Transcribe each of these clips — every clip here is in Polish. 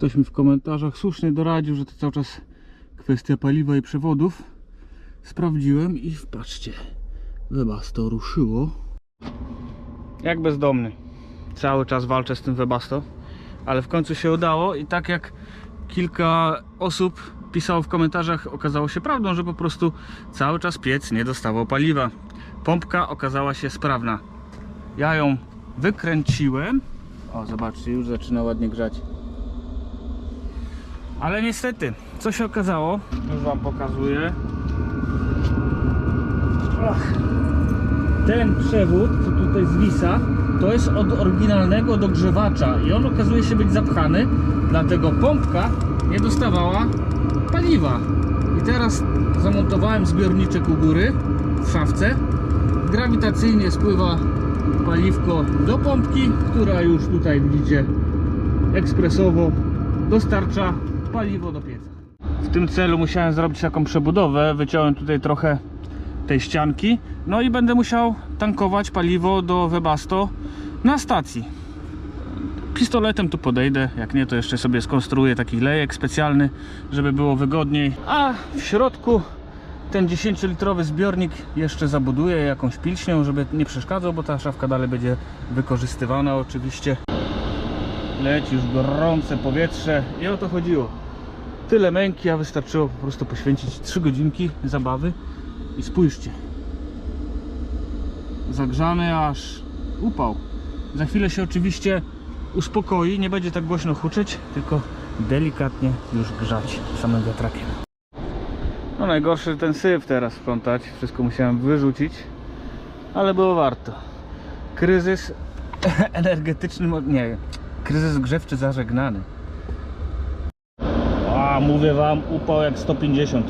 Ktoś mi w komentarzach słusznie doradził, że to cały czas kwestia paliwa i przewodów. Sprawdziłem i patrzcie, Webasto ruszyło. Jak bezdomny. Cały czas walczę z tym Webasto, ale w końcu się udało i tak jak kilka osób pisało w komentarzach, okazało się prawdą, że po prostu cały czas piec nie dostawał paliwa. Pompka okazała się sprawna. Ja ją wykręciłem. O, zobaczcie, już zaczyna ładnie grzać. Ale niestety, co się okazało? Już Wam pokazuję. Ten przewód, co tutaj zwisa, to jest od oryginalnego dogrzewacza i on okazuje się być zapchany, dlatego pompka nie dostawała paliwa. I teraz zamontowałem zbiorniczek u góry w szafce. Grawitacyjnie spływa paliwko do pompki, która już tutaj widzicie ekspresowo dostarcza paliwo do pieca. W tym celu musiałem zrobić taką przebudowę. Wyciąłem tutaj trochę tej ścianki. No i będę musiał tankować paliwo do Webasto na stacji. Pistoletem tu podejdę, jak nie to jeszcze sobie skonstruuję taki lejek specjalny, żeby było wygodniej. A w środku ten 10-litrowy zbiornik jeszcze zabuduję jakąś pilśnią, żeby nie przeszkadzał, bo ta szafka dalej będzie wykorzystywana oczywiście. Leci już gorące powietrze i o to chodziło. Tyle męki, a wystarczyło po prostu poświęcić 3 godzinki zabawy i spójrzcie. Zagrzany aż upał. Za chwilę się oczywiście uspokoi, nie będzie tak głośno huczeć, tylko delikatnie już grzać samym wiatrakiem. No najgorszy ten syf teraz sprzątać, wszystko musiałem wyrzucić, ale było warto. Kryzys energetyczny, nie, kryzys grzewczy zażegnany. Mówię wam, upał jak 150.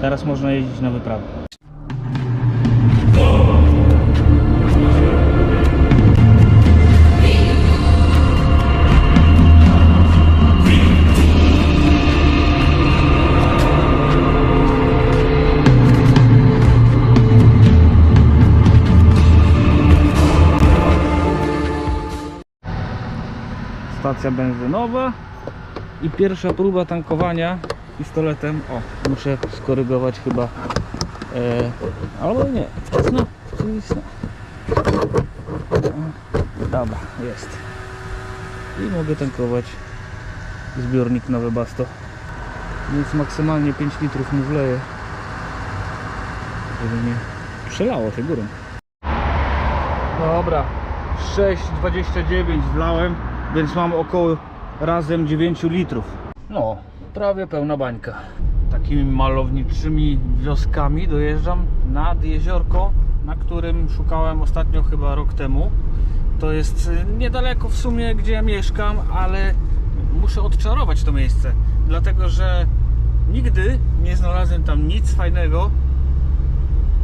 Teraz można jeździć na wyprawę. Stacja benzynowa i pierwsza próba tankowania pistoletem. O, muszę skorygować chyba. E, albo nie, wczesna. O, Dobra, jest. I mogę tankować zbiornik na Webasto. Więc maksymalnie 5 litrów mu wleję. Żeby nie przelało się górą. Dobra, 6,29 wlałem, więc mam około razem 9 litrów. No, prawie pełna bańka. Takimi malowniczymi wioskami dojeżdżam nad jeziorko, na którym szukałem ostatnio chyba rok temu. To jest y, niedaleko w sumie, gdzie ja mieszkam, ale muszę odczarować to miejsce, dlatego że nigdy nie znalazłem tam nic fajnego.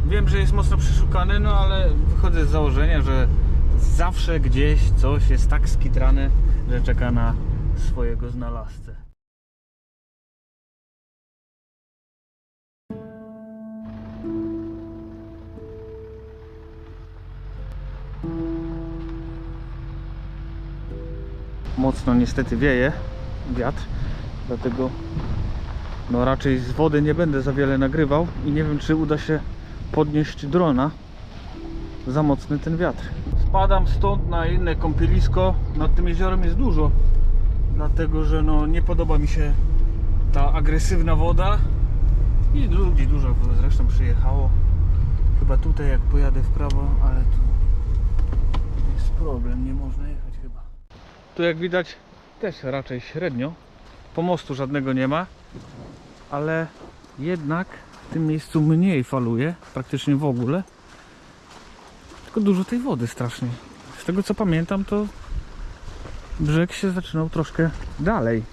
Wiem, że jest mocno przeszukane, no ale wychodzę z założenia, że zawsze gdzieś coś jest tak skitrane, że czeka na swojego znalazcę. Mocno niestety wieje wiatr, dlatego no raczej z wody nie będę za wiele nagrywał i nie wiem czy uda się podnieść drona za mocny ten wiatr. Spadam stąd na inne kąpielisko. Nad tym jeziorem jest dużo, dlatego że no, nie podoba mi się ta agresywna woda i ludzi dużo zresztą przyjechało. Chyba tutaj jak pojadę w prawo, ale tu jest problem, nie można jechać chyba. Tu jak widać też raczej średnio. Pomostu żadnego nie ma, ale jednak w tym miejscu mniej faluje, praktycznie w ogóle. Tylko dużo tej wody strasznie. Z tego co pamiętam, to brzeg się zaczynał troszkę dalej.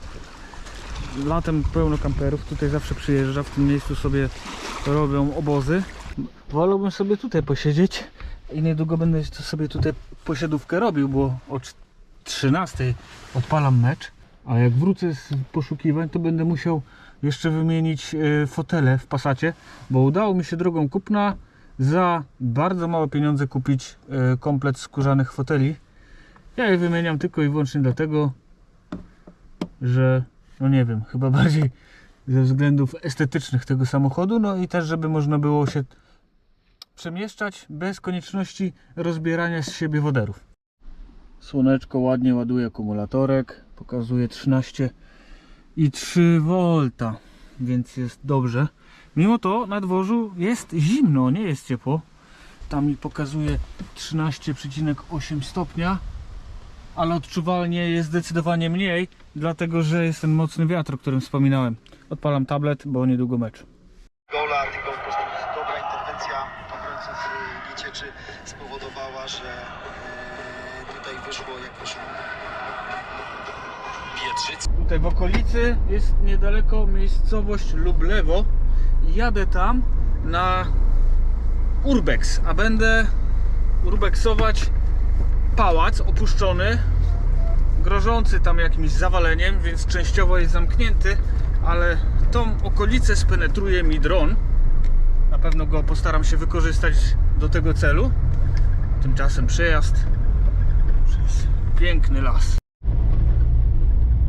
Latem pełno kamperów tutaj zawsze przyjeżdża, w tym miejscu sobie robią obozy. Wolałbym sobie tutaj posiedzieć i niedługo będę sobie tutaj posiadówkę robił, bo o 13 odpalam mecz, a jak wrócę z poszukiwań, to będę musiał jeszcze wymienić e, fotele w Passacie, bo udało mi się drogą kupna za bardzo małe pieniądze kupić e, komplet skórzanych foteli. Ja je wymieniam tylko i wyłącznie dlatego, że no nie wiem, chyba bardziej ze względów estetycznych tego samochodu, no i też, żeby można było się przemieszczać bez konieczności rozbierania z siebie woderów. Słoneczko ładnie ładuje akumulatorek, pokazuje 13 i 3 V, więc jest dobrze. Mimo to na dworzu jest zimno, nie jest ciepło. Tam mi pokazuje 13,8 stopnia, ale odczuwalnie jest zdecydowanie mniej, dlatego że jest ten mocny wiatr, o którym wspominałem. Odpalam tablet, bo niedługo mecz. gola, tylko po prostu dobra interwencja obrońców y, Giecieczy spowodowała, że y, tutaj wyszło jak wyszło. Pietrzyc. Tutaj w okolicy jest niedaleko miejscowość Lublewo. Jadę tam na Urbex, a będę urbexować pałac opuszczony, grożący tam jakimś zawaleniem, więc częściowo jest zamknięty, ale tą okolicę spenetruje mi dron. Na pewno go postaram się wykorzystać do tego celu. Tymczasem przejazd przez piękny las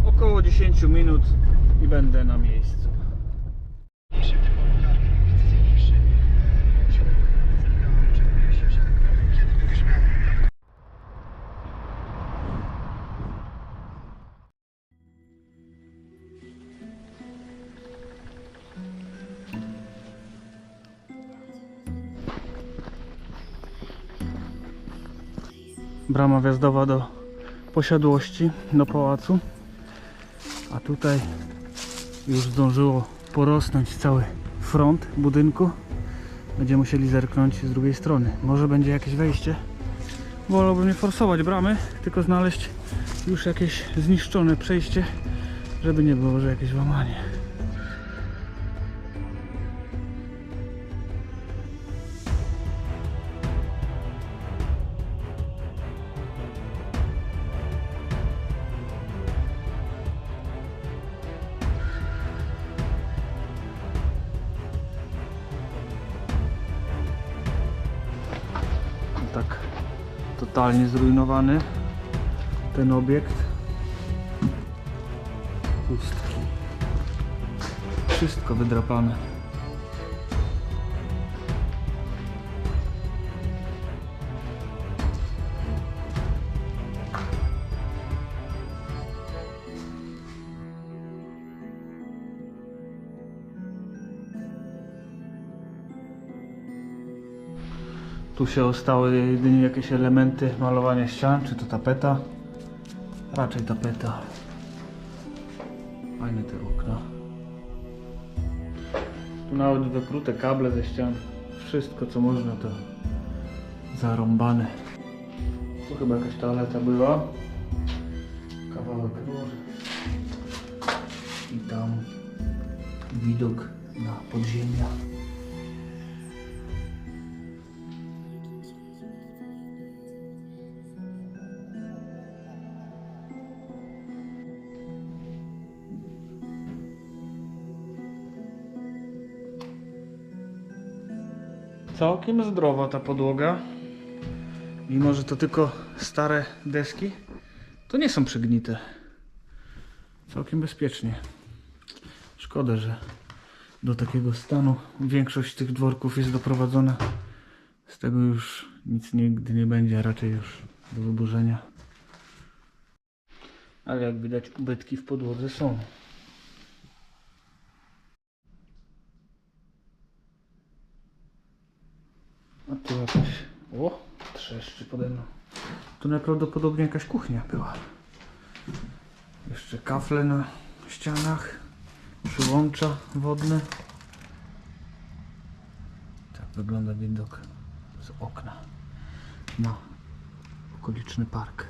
około 10 minut i będę na miejscu. Brama wjazdowa do posiadłości, do pałacu. A tutaj już zdążyło porosnąć cały front budynku. Będziemy musieli zerknąć z drugiej strony. Może będzie jakieś wejście. Wolałbym nie forsować bramy, tylko znaleźć już jakieś zniszczone przejście, żeby nie było, że jakieś łamanie. Totalnie zrujnowany ten obiekt. Pustki. Wszystko wydrapane. Tu się ostały jedynie jakieś elementy malowania ścian, czy to tapeta? Raczej tapeta. Fajne te okna. Tu nawet wyprute kable ze ścian. Wszystko co można to zarąbane. Tu chyba jakaś toaleta była. Kawałek rury. I tam widok na podziemia. Całkiem zdrowa ta podłoga. Mimo, że to tylko stare deski, to nie są przygnite. Całkiem bezpiecznie. Szkoda, że do takiego stanu większość tych dworków jest doprowadzona. Z tego już nic nigdy nie będzie, raczej już do wyburzenia. Ale jak widać, ubytki w podłodze są. A tu jakaś... O, trzeszczy pode mną. Tu najprawdopodobniej jakaś kuchnia była. Jeszcze kafle na ścianach. Przyłącza wodne. Tak wygląda widok z okna na okoliczny park.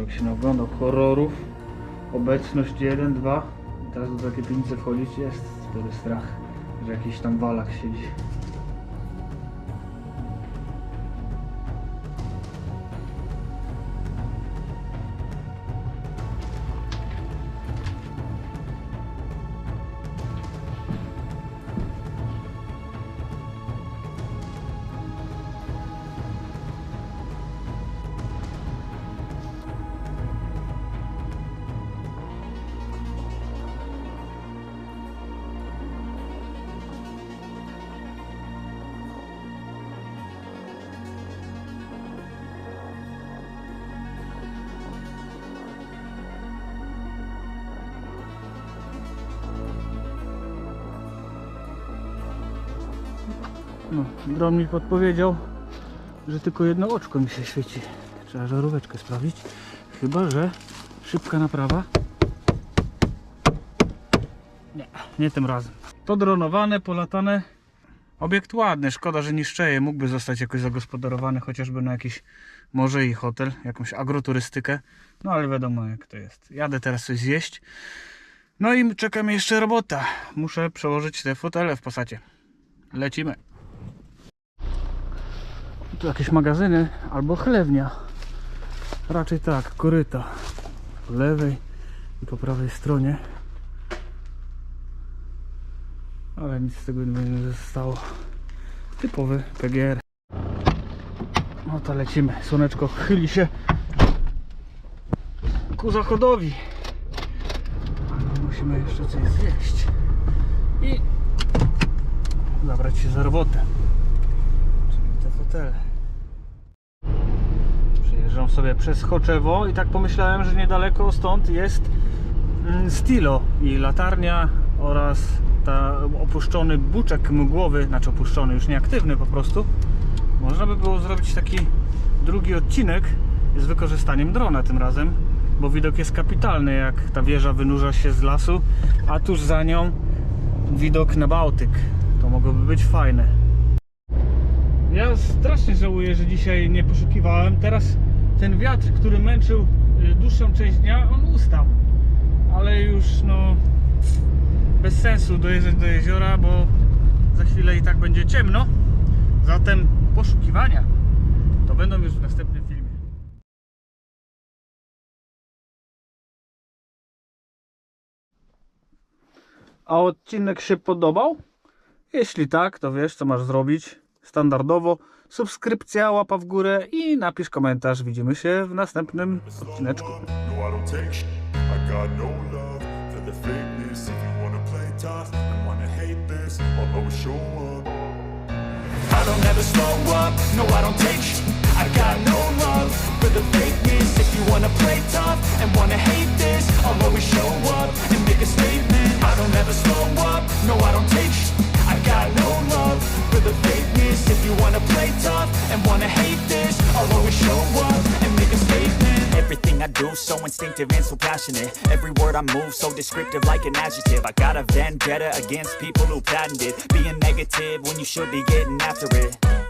Człowiek się naoglądał horrorów. Obecność 1, 2. I teraz do takiej piwnicy wchodzić jest spory strach, że jakiś tam walak siedzi. No, dron mi podpowiedział, że tylko jedno oczko mi się świeci. Trzeba żaróweczkę sprawdzić. Chyba, że szybka naprawa. Nie, nie tym razem. To dronowane, polatane. Obiekt ładny, szkoda, że niszczeje. Mógłby zostać jakoś zagospodarowany, chociażby na jakiś morze i hotel, jakąś agroturystykę. No ale wiadomo jak to jest. Jadę teraz coś zjeść. No i czeka mnie jeszcze robota. Muszę przełożyć te fotele w posacie. Lecimy. Tu jakieś magazyny albo chlewnia. Raczej tak, koryta. Po lewej i po prawej stronie. Ale nic z tego nie zostało. Typowy PGR. No to lecimy. Słoneczko chyli się ku zachodowi. Ale musimy jeszcze coś zjeść. I zabrać się za robotę. Czyli te fotele. Przejeżdżam sobie przez Choczewo i tak pomyślałem, że niedaleko stąd jest mm, Stilo i latarnia oraz ta opuszczony buczek mgłowy, znaczy opuszczony, już nieaktywny po prostu. Można by było zrobić taki drugi odcinek z wykorzystaniem drona tym razem, bo widok jest kapitalny, jak ta wieża wynurza się z lasu, a tuż za nią widok na Bałtyk. To mogłoby być fajne. Ja strasznie żałuję, że dzisiaj nie poszukiwałem. Teraz ten wiatr, który męczył y, dłuższą część dnia, on ustał. Ale już no bez sensu dojeżdżać do jeziora, bo za chwilę i tak będzie ciemno. Zatem poszukiwania to będą już w następnym filmie. A odcinek się podobał? Jeśli tak, to wiesz co masz zrobić. Standardowo subskrypcja, łapa w górę i napisz komentarz. Widzimy się w następnym odcineczku. I don't ever slow up, no I don't take sh- I got no love for the fakeness. If you wanna play tough and wanna hate this, I'll always show up and make a statement. I don't ever slow up, no I don't take sh- I got no for the fakeness. If you wanna play tough and wanna hate this, I'll always show up and make a statement. Everything I do so instinctive and so passionate Every word I move so descriptive like an adjective I got a vendetta against people who patented Being negative when you should be getting after it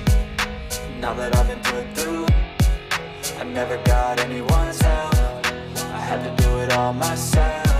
now that I've been put through I never got anyone's help. I had to do it all myself